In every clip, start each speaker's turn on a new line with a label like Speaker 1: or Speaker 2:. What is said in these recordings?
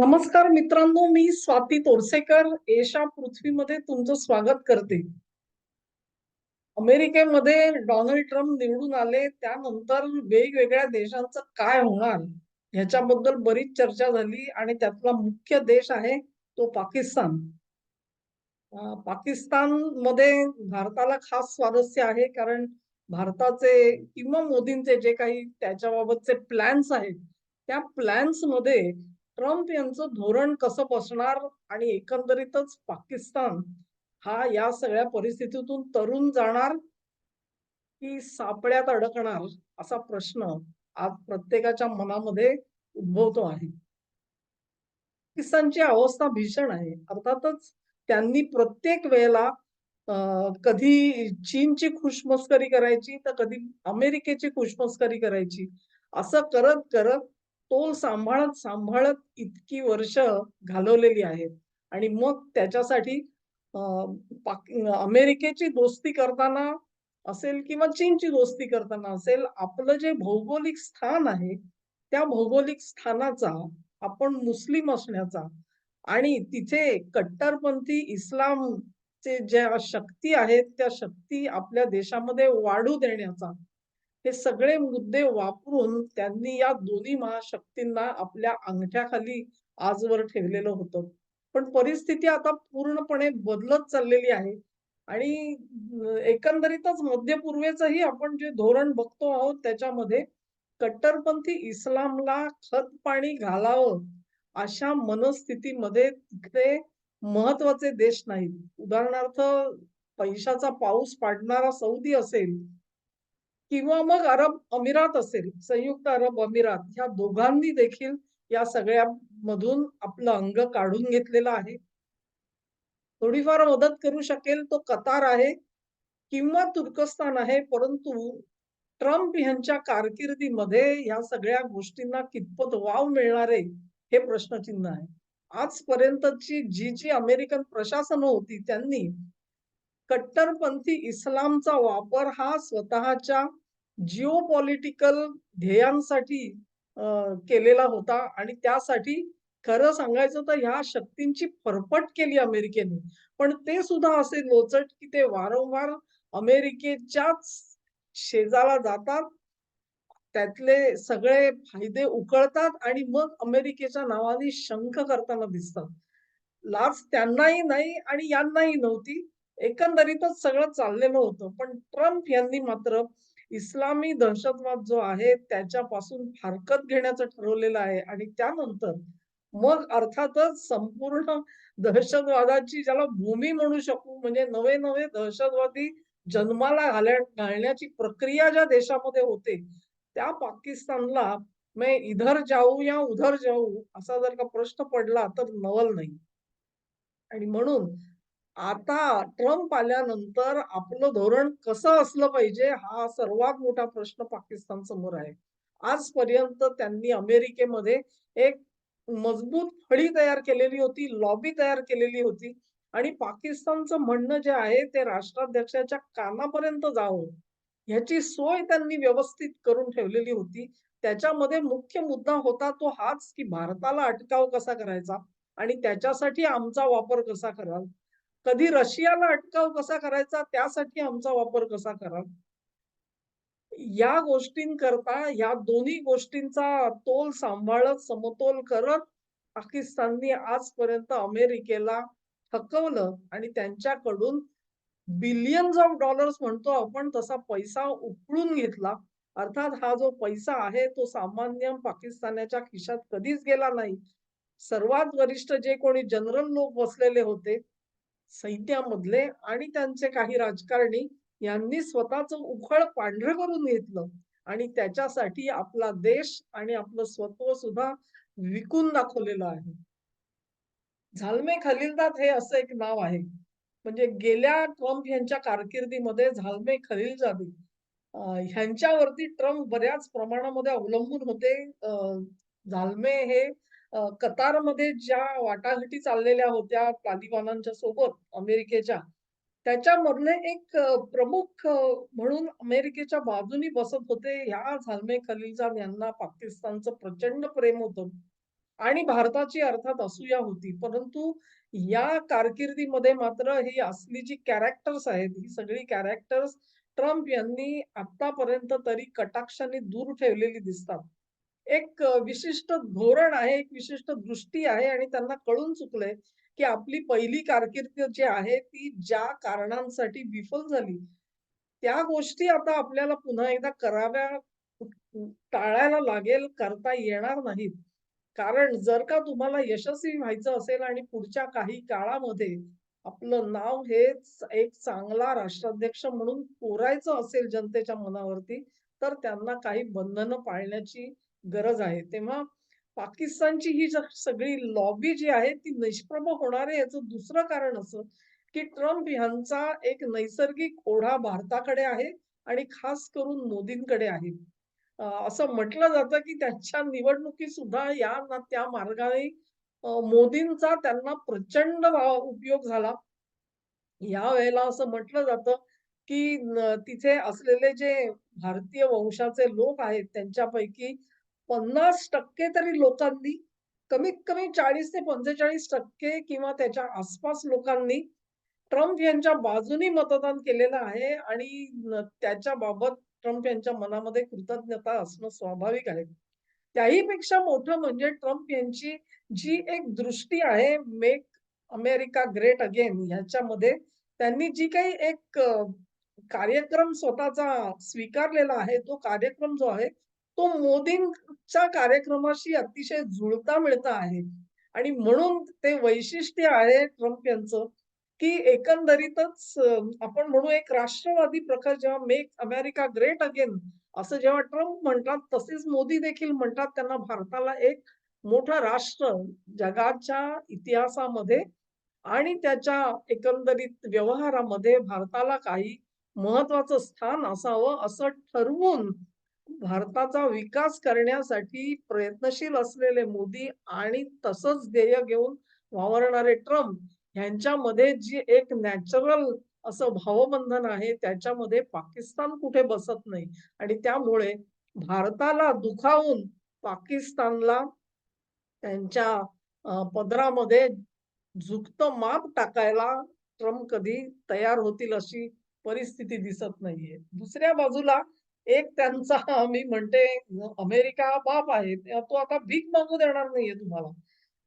Speaker 1: नमस्कार मित्रांनो मी स्वाती तोरसेकर. एशा पृथ्वीमध्ये तुमचं स्वागत करते. अमेरिकेमध्ये डोनाल्ड ट्रम्प निवडून आले त्यानंतर वेगवेगळ्या देशांचं काय होणार ह्याच्याबद्दल बरीच चर्चा झाली आणि त्यातला मुख्य देश आहे तो पाकिस्तान. पाकिस्तानमध्ये भारताला खास स्वारस्य आहे कारण भारताचे किंवा मोदींचे जे काही त्याच्याबाबतचे प्लॅन्स आहेत त्या प्लॅन्समध्ये ट्रम्प यांचं धोरण कसं बसणार आणि एकंदरीतच पाकिस्तान हा या सगळ्या परिस्थितीतून तरुण जाणार की सापड्यात अडकणार असा प्रश्न आज प्रत्येकाच्या मनामध्ये उद्भवतो आहे. पाकिस्तानची अवस्था भीषण आहे. अर्थातच त्यांनी प्रत्येक वेळेला अं, कधी चीनची खुशमस्करी करायची तर कधी अमेरिकेची खुशमस्करी करायची असं करत करत तोल सांभाळत सांभाळत इतकी वर्ष घालवलेली आहेत. आणि मग त्याच्यासाठी अमेरिकेची दोस्ती करताना असेल किंवा चीनची दोस्ती करताना असेल आपलं जे भौगोलिक स्थान आहे त्या भौगोलिक स्थानाचा आपण मुस्लिम असण्याचा आणि तिथे कट्टरपंथी इस्लामचे ज्या शक्ती आहेत त्या शक्ती आपल्या देशामध्ये वाढू देण्याचा हे सगळे मुद्दे वापरून त्यांनी या दोन्ही महाशक्तींना आपल्या अंगठ्याखाली आजवर ठेवलेलं होतं. पण परिस्थिती आता पूर्णपणे बदलत चाललेली आहे. आणि एकंदरीतच मध्य पूर्वेचंही आपण जे धोरण बघतो आहोत त्याच्यामध्ये कट्टरपंथी इस्लामला खत पाणी घालावं अशा मनस्थितीमध्ये तिकडे महत्त्वाचे देश नाहीत. उदाहरणार्थ पैशाचा पाऊस पाडणारा सौदी असेल किंवा मग अरब अमिरात असेल संयुक्त अरब अमिरात ह्या दोघांनी देखील या सगळ्यामधून आपलं अंग काढून घेतलेलं आहे. थोडीफार मदत करू शकेल तो कतार आहे किंवा तुर्कस्तान आहे परंतु ट्रम्प यांच्या कारकिर्दीमध्ये या सगळ्या गोष्टींना कितपत वाव मिळणार आहे हे प्रश्नचिन्ह आहे. आजपर्यंतची जी जी अमेरिकन प्रशासनं होती त्यांनी कट्टरपंथी इस्लामचा वापर हा स्वतःच्या जिओ पॉलिटिकल ध्येयांसाठी केलेला होता आणि त्यासाठी खरं सांगायचं तर ह्या शक्तींची फरफट केली अमेरिकेने. पण ते सुद्धा असे लोचट की ते वारंवार अमेरिकेच्याच शेजाला जातात त्यातले सगळे फायदे उकळतात आणि मग अमेरिकेच्या नावाने शंख करताना दिसतात. लाच त्यांनाही नाही आणि यांनाही नव्हती. एकंदरीतच सगळं चाललेलं होतं. पण ट्रम्प यांनी मात्र इस्लामी दहशतवाद जो आहे त्याच्यापासून फारकत घेण्याचं ठरवलेलं आहे. आणि त्यानंतर मग अर्थातच संपूर्ण दहशतवादाची ज्याला भूमी म्हणू शकू म्हणजे नवे नवे दहशतवादी जन्माला घाल्या घालण्याची प्रक्रिया ज्या देशामध्ये होते त्या पाकिस्तानला मैं इधर जाऊ या उधर जाऊ असा जर का प्रश्न पडला तर नवल नाही. आणि म्हणून आता ट्रम्प आल्यानंतर आपलं धोरण कसं असलं पाहिजे हा सर्वात मोठा प्रश्न पाकिस्तान समोर आहे. आजपर्यंत त्यांनी अमेरिकेमध्ये एक मजबूत फळी तयार केलेली होती लॉबी तयार केलेली होती आणि पाकिस्तानचं म्हणणं जे आहे ते राष्ट्राध्यक्षाच्या कानापर्यंत जावं ह्याची सोय त्यांनी व्यवस्थित करून ठेवलेली होती. त्याच्यामध्ये मुख्य मुद्दा होता तो हाच की भारताला अटकाव कसा करायचा आणि त्याच्यासाठी आमचा वापर कसा कराल? कधी रशियाला अटकाव कसा करायचा त्यासाठी आमचा वापर कसा करा या गोष्टींकरता या दोन्ही गोष्टींचा तोल सांभाळत समतोल करत पाकिस्ताननी आजपर्यंत अमेरिकेला थकवलं आणि त्यांच्याकडून बिलियन्स ऑफ डॉलर्स म्हणतो आपण तसा पैसा उकळून घेतला. अर्थात हा जो पैसा आहे तो सामान्य पाकिस्तानाच्या खिशात कधीच गेला नाही. सर्वात वरिष्ठ जे कोणी जनरल लोक बसलेले होते सैन्यामधले आणि त्यांचे काही राजकारणी यांनी स्वतःच उखळ पांढरं करून घेतलं. आणि त्याच्यासाठी आपला देश आणि आपलं स्वत्व सुद्धा विकून दाखवलेलं आहे. झालमे खलीलदाद हे असं एक नाव आहे. म्हणजे गेल्या ट्रम्प यांच्या कारकिर्दीमध्ये झालमे खलीलजादी ह्यांच्यावरती ट्रम्प बऱ्याच प्रमाणामध्ये अवलंबून होते. अं, झालमे हे कतारमध्ये ज्या वाटाघाटी चाललेल्या होत्या तालिबानांच्या सोबत अमेरिकेच्या त्याच्यामधले एक प्रमुख म्हणून अमेरिकेच्या बाजूनी बसत होते ह्या झालमे खलीलजाद यांना पाकिस्तानचं प्रचंड प्रेम होतं आणि भारताची अर्थात असूया होती. परंतु या कारकिर्दीमध्ये मात्र ही असली जी कॅरेक्टर्स आहेत, ही सगळी कॅरेक्टर्स ट्रम्प यांनी आतापर्यंत तरी कटाक्षाने दूर ठेवलेली दिसतात. एक विशिष्ट धोरण आहे, एक विशिष्ट दृष्टी आहे आणि त्यांना कळून चुकलंय, की आपली पहिली कारकीर्द जी आहे, ती ज्या कारणांसाठी विफल झाली, त्या गोष्टी आता आपल्याला पुन्हा एकदा कराव्या टाळायला लागेल, करता येणार नाहीत. कारण जर का तुम्हाला यशस्वी व्हायचं असेल आणि पुढच्या काही काळामध्ये आपलं नाव हे एक चांगला राष्ट्राध्यक्ष म्हणून कोरायचं असेल जनतेच्या मनावरती, तर त्यांना काही बंधनं पाळण्याची गरज आहे. तेव्हा पाकिस्तानची ही सगळी लॉबी जी आहे ती निष्प्रभ होणार आहे याचं दुसरं कारण असं, की ट्रम्प ह्यांचा एक नैसर्गिक ओढा भारताकडे आहे आणि खास करून मोदींकडे आहे. असं म्हटलं जातं, की त्यांच्या निवडणुकी सुद्धा या ना त्या मार्गाने मोदींचा त्यांना प्रचंड उपयोग झाला. या वेळेला असं म्हटलं जातं, की तिथे असलेले जे भारतीय वंशाचे लोक आहेत, त्यांच्यापैकी 50% तरी लोकांनी, कमीत कमी 40% ते 45% किंवा त्याच्या आसपास लोकांनी ट्रम्प यांच्या बाजूनी मतदान केलेलं आहे आणि त्याच्या बाबत ट्रम्प यांच्या मनामध्ये कृतज्ञता असणं स्वाभाविक आहे. त्याही पेक्षा मोठं म्हणजे ट्रम्प यांची जी एक दृष्टी आहे, मेक अमेरिका ग्रेट अगेन ह्याच्यामध्ये त्यांनी जी काही एक कार्यक्रम स्वतःचा स्वीकारलेला आहे, तो कार्यक्रम जो आहे, तो मोदींच्या कार्यक्रमाशी अतिशय जुळता-मिळता आहे. आणि म्हणून ते वैशिष्ट्य आहे ट्रम्प यांचं, की एकंदरीतच आपण म्हणू एक राष्ट्रवादी प्रकार जेव्हा मेक अमेरिका ग्रेट अगेन असं जेव्हा ट्रम्प म्हणतात, तसेच मोदी देखील म्हणतात त्यांना भारताला एक मोठं राष्ट्र जगाच्या इतिहासामध्ये आणि त्याच्या एकंदरीत व्यवहारामध्ये भारताला काही महत्वाचं स्थान असावं, असं ठरवून भारताचा विकास करण्यासाठी प्रयत्नशील असलेले मोदी आणि तसंच ध्येय घेऊन वावरणारे ट्रम्प ह्यांच्यामध्ये जी एक नॅचरल असं भावबंधन आहे, त्याच्यामध्ये पाकिस्तान कुठे बसत नाही आणि त्यामुळे भारताला दुखावून पाकिस्तानला त्यांच्या पदरामध्ये झुकत माप टाकायला ट्रम्प कधी तयार होतील अशी परिस्थिती दिसत नाहीये. दुसऱ्या बाजूला एक त्यांचा मी म्हणते अमेरिका बाप आहे. तो आता भीक मागू देणार नाहीये तुम्हाला.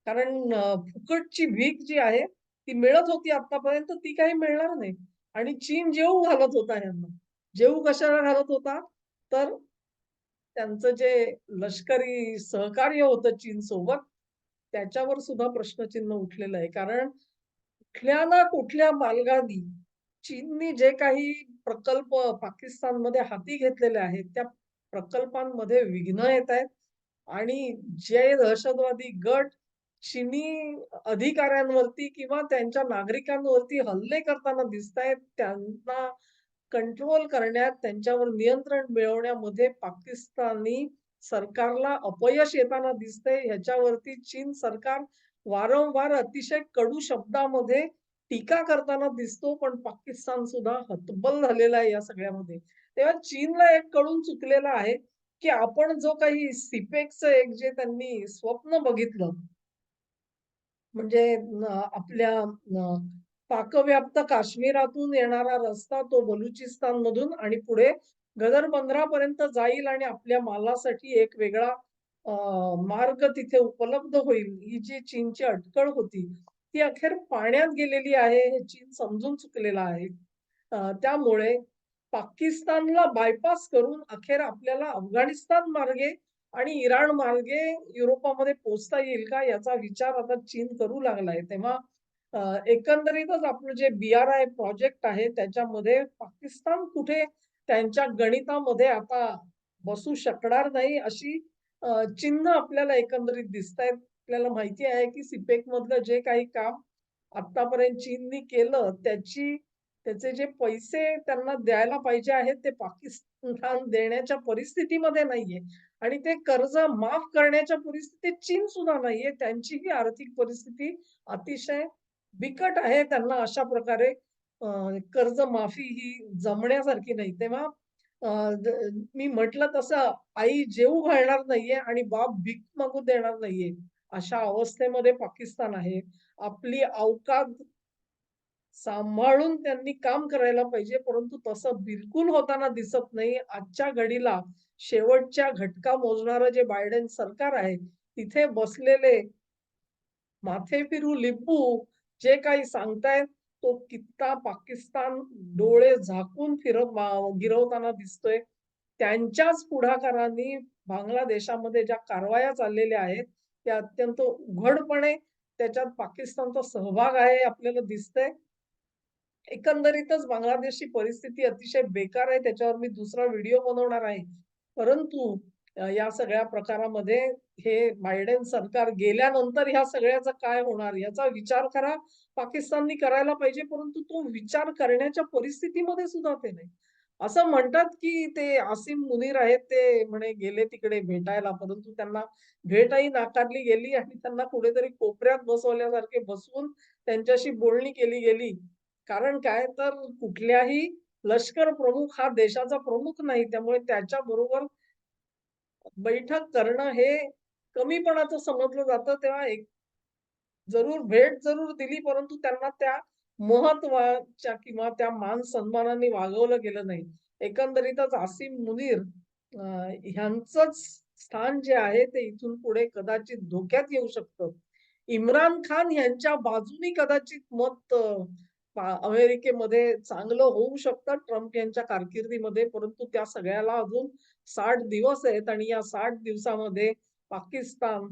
Speaker 1: कारण फुकटची भीक जी आहे, ती मिळत होती आतापर्यंत ती काही मिळणार नाही. आणि चीन जेऊ घालत होता यांना जेवू कशाला घालत होता? तर त्यांचं जे लष्करी सहकार्य होतं चीन सोबत त्याच्यावर सुद्धा प्रश्नचिन्ह उठलेलं आहे. कारण कुठल्या ना कुठल्या मालगानी चीननी जे काही प्रकल्प पाकिस्तानमध्ये हाती घेतलेले आहेत, त्या प्रकल्पांमध्ये विघ्न येतायत आणि जे दहशतवादी गट चीनी अधिकाऱ्यांवरती किंवा त्यांच्या नागरिकांवरती हल्ले करताना दिसतायत, त्यांना कंट्रोल करण्यात, त्यांच्यावर नियंत्रण मिळवण्यामध्ये पाकिस्तानी सरकारला अपयश येताना दिसतंय. ह्याच्यावरती चीन सरकार वारंवार अतिशय कडू शब्दामध्ये टीका करताना दिसतो, पण पाकिस्तान सुद्धा हतबल झालेला आहे या सगळ्यामध्ये. तेव्हा चीनला एक कळून चुकलेलं आहे, की आपण जो काही सिपेकचं एक जे त्यांनी स्वप्न बघितलं म्हणजे आपल्या पाकव्याप्त काश्मीरातून येणारा रस्ता तो बलुचिस्तान मधून आणि पुढे गदर बंदरापर्यंत जाईल आणि आपल्या मालासाठी एक वेगळा मार्ग तिथे उपलब्ध होईल. ही जी चीनची अटकळ होती, ती अखेर पाण्यात गेलेली आहे, हे चीन समजून चुकलेलं आहे. त्यामुळे पाकिस्तानला बायपास करून अखेर आपल्याला अफगाणिस्तान मार्गे आणि इराण मार्गे युरोपामध्ये पोहोचता येईल का याचा विचार आता चीन करू लागलाय. तेव्हा एकंदरीतच आपलं जे बी-आर-आय प्रोजेक्ट आहे त्याच्यामध्ये पाकिस्तान कुठे त्यांच्या गणितामध्ये आता बसू शकणार नाही अशी चिन्ह आपल्याला एकंदरीत दिसतायत. आपल्याला माहिती आहे की सिपेक मधलं जे काही काम आतापर्यंत चीननी केलं त्याची त्याचे जे पैसे त्यांना द्यायला पाहिजे आहेत ते पाकिस्तान देण्याच्या परिस्थितीमध्ये नाहीये आणि ते कर्ज माफ करण्याच्या परिस्थितीत चीन सुद्धा नाहीये. त्यांचीही आर्थिक परिस्थिती अतिशय बिकट आहे. त्यांना अशा प्रकारे कर्ज माफी ही जमण्यासारखी नाही. तेव्हा मी म्हटलं तसं आई जेवू घालणार नाहीये आणि बाप भीक मागू देणार नाहीये. अशा अवस्थेमध्ये पाकिस्तान आहे. आपली अवकात सांभाळून त्यांनी काम करायला पाहिजे, परंतु तसं बिलकुल होताना दिसत नाही. आजच्या घडीला शेवटच्या घटका मोजणारं जे बायडेन सरकार आहे, तिथे बसलेले माथे फिरू लिंबू जे काही सांगतायत, तो कित्ता पाकिस्तान डोळे झाकून फिरत गिरवताना दिसतोय. त्यांच्याच पुढाकारांनी बांगलादेशामध्ये ज्या कारवाया चाललेल्या आहेत, ते अत्यंत उघडपणे त्याच्यात पाकिस्तानचा सहभाग आहे आपल्याला दिसतंय. एकंदरीतच बांगलादेशची परिस्थिती अतिशय बेकार आहे. त्याच्यावर मी दुसरा व्हिडिओ बनवणार आहे. परंतु या सगळ्या प्रकारामध्ये हे बायडेन सरकार गेल्यानंतर ह्या सगळ्याचा काय होणार याचा विचार करा. पाकिस्ताननी करायला पाहिजे, परंतु तो विचार करण्याच्या परिस्थितीमध्ये सुद्धा ते नाही. असं म्हणतात, की ते आसिम मुनीर आहेत, ते म्हणे गेले तिकडे भेटायला, परंतु त्यांना भेटही नाकारली गेली आणि त्यांना कुठेतरी कोपऱ्यात बसवल्यासारखे बसवून त्यांच्याशी बोलणी केली गेली. कारण काय तर कुठल्याही लष्कर प्रमुख हा देशाचा प्रमुख नाही. त्यामुळे त्याच्या बरोबर बैठक करणं हे कमीपणाचं समजलं जातं. तेव्हा एक जरूर भेट जरूर दिली, परंतु त्यांना त्या महत्त्वाच्या किंवा त्या मान-सन्मानाने वागवलं गेलं नाही. एकंदरीतच आसिम मुनीर ह्यांचंच स्थान जे आहे ते इथून पुढे कदाचित धोक्यात येऊ शकतं. इम्रान खान यांच्या बाजूनी कदाचित मत अमेरिकेमध्ये चांगलं होऊ शकतं ट्रम्प यांच्या कारकिर्दीमध्ये, परंतु त्या सगळ्याला अजून साठ दिवस आहेत आणि या साठ दिवसामध्ये पाकिस्तान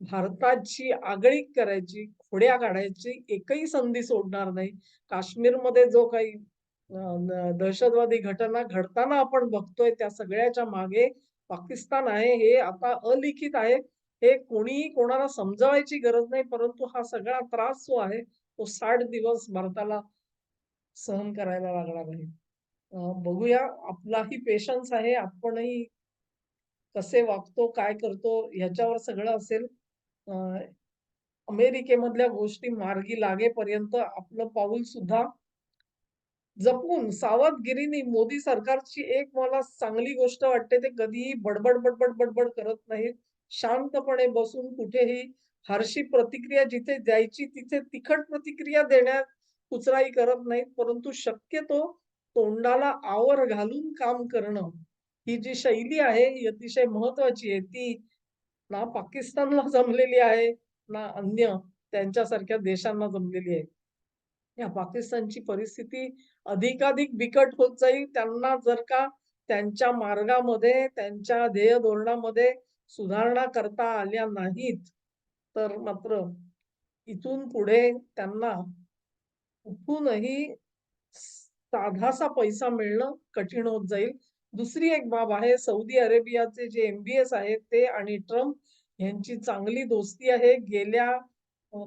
Speaker 1: भारताची आगळीक करायची, खोड्या काढायची एकही संधी सोडणार नाही. काश्मीरमध्ये जो काही दहशतवादी घटना घडताना आपण बघतोय, त्या सगळ्याच्या मागे पाकिस्तान आहे. हे आता अलिखित आहे. हे कोणीही कोणाला समजावायची गरज नाही, परंतु हा सगळा त्रास जो आहे, तो साठ दिवस भारताला सहन करायला लागणार आहे. बघूया आपलाही पेशन्स आहे. आपणही कसे वागतो, काय करतो ह्याच्यावर सगळं असेल. अमेरिकेमधल्या गोष्टी मार्गी लागेपर्यंत आपलं पाऊल सुद्धा जपून सावधगिरीने मोदी सरकारची एक मला चांगली गोष्ट वाटते, ते कधीही बडबड, बडबड, बडबड करत नाहीत. शांतपणे बसून कुठेही हरशी प्रतिक्रिया जिथे द्यायची तिथे तिखट प्रतिक्रिया देण्यात कुचराई करत नाहीत. परंतु शक्यतो तोंडाला आवर घालून काम करणं, ही जी शैली आहे ही अतिशय महत्त्वाची आहे. ती ना पाकिस्तानला जमलेली आहे, ना अन्य त्यांच्यासारख्या देशांना जमलेली आहे. या पाकिस्तानची परिस्थिती अधिकाधिक बिकट होत जाईल. त्यांना जर का त्यांच्या मार्गामध्ये, त्यांच्या ध्येय धोरणामध्ये सुधारणा करता आल्या नाहीत, तर मात्र इथून पुढे त्यांना कुठूनही साधासा पैसा मिळणं कठीण होत जाईल. दुसरी एक बाब आहे सौदी अरेबियाचे जे एमबीएस आहेत ते आणि ट्रम्प यांची चांगली दोस्ती आहे. गेल्या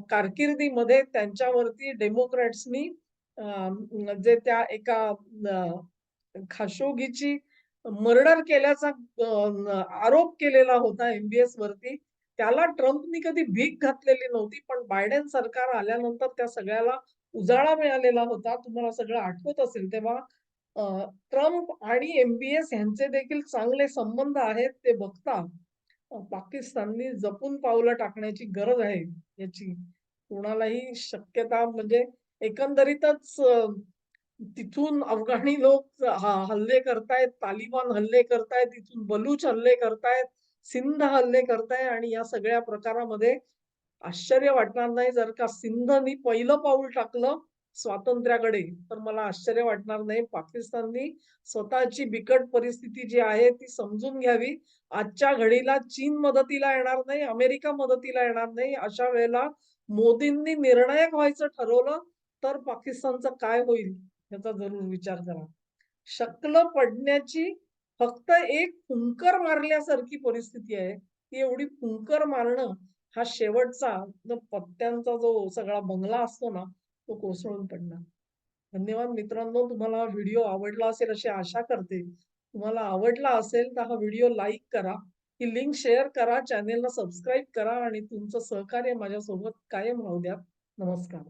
Speaker 1: कारकिर्दीमध्ये त्यांच्यावरती डेमोक्रॅट्सनी जे त्या एका खाशोगीची मर्डर केल्याचा आरोप केलेला होता एमबीएस वरती. त्याला ट्रम्पनी कधी भीक घातलेली नव्हती. पण बायडेन सरकार आल्यानंतर त्या सगळ्याला उजाळा मिळालेला होता. तुम्हाला सगळं आठवत असेल तेव्हा ट्रम्प आणि एमबीएस यांचे देखील चांगले संबंध आहेत. ते बघता पाकिस्ताननी जपून पावलं टाकण्याची गरज आहे याची कोणालाही शक्यता म्हणजे एकंदरीतच तिथून अफगाणी लोक हल्ले करतायत, तालिबान हल्ले करतायत, तिथून बलूच हल्ले करतायत, सिंध हल्ले करताय आणि या सगळ्या प्रकारामध्ये आश्चर्य वाटणार नाही जर का सिंधनी पहिलं पाऊल टाकलं स्वातंत्र्याकडे, तर मला आश्चर्य वाटणार नाही. पाकिस्ताननी स्वतःची बिकट परिस्थिती जी आहे ती समजून घ्यावी. आजच्या घडीला चीन मदतीला येणार नाही, अमेरिका मदतीला येणार नाही. अशा वेळेला मोदींनी निर्णायक व्हायचं ठरवलं, तर पाकिस्तानचं काय होईल याचा जरूर विचार करा. शकल पडण्याची फक्त एक फुंकर मारल्यासारखी परिस्थिती आहे. ती एवढी फुंकर मारणं हा शेवटचा पत्त्यांचा जो सगळा बंगला असतो ना, तो कोसळून पडणार. धन्यवाद मित्रांनो. तुम्हाला हा व्हिडिओ आवडला असेल अशी आशा करते. तुम्हाला आवडला असेल तर हा व्हिडिओ लाईक करा. ही लिंक शेअर करा, चॅनेलला सबस्क्राईब करा आणि तुमचं सहकार्य माझ्यासोबत कायम राहू द्या. नमस्कार.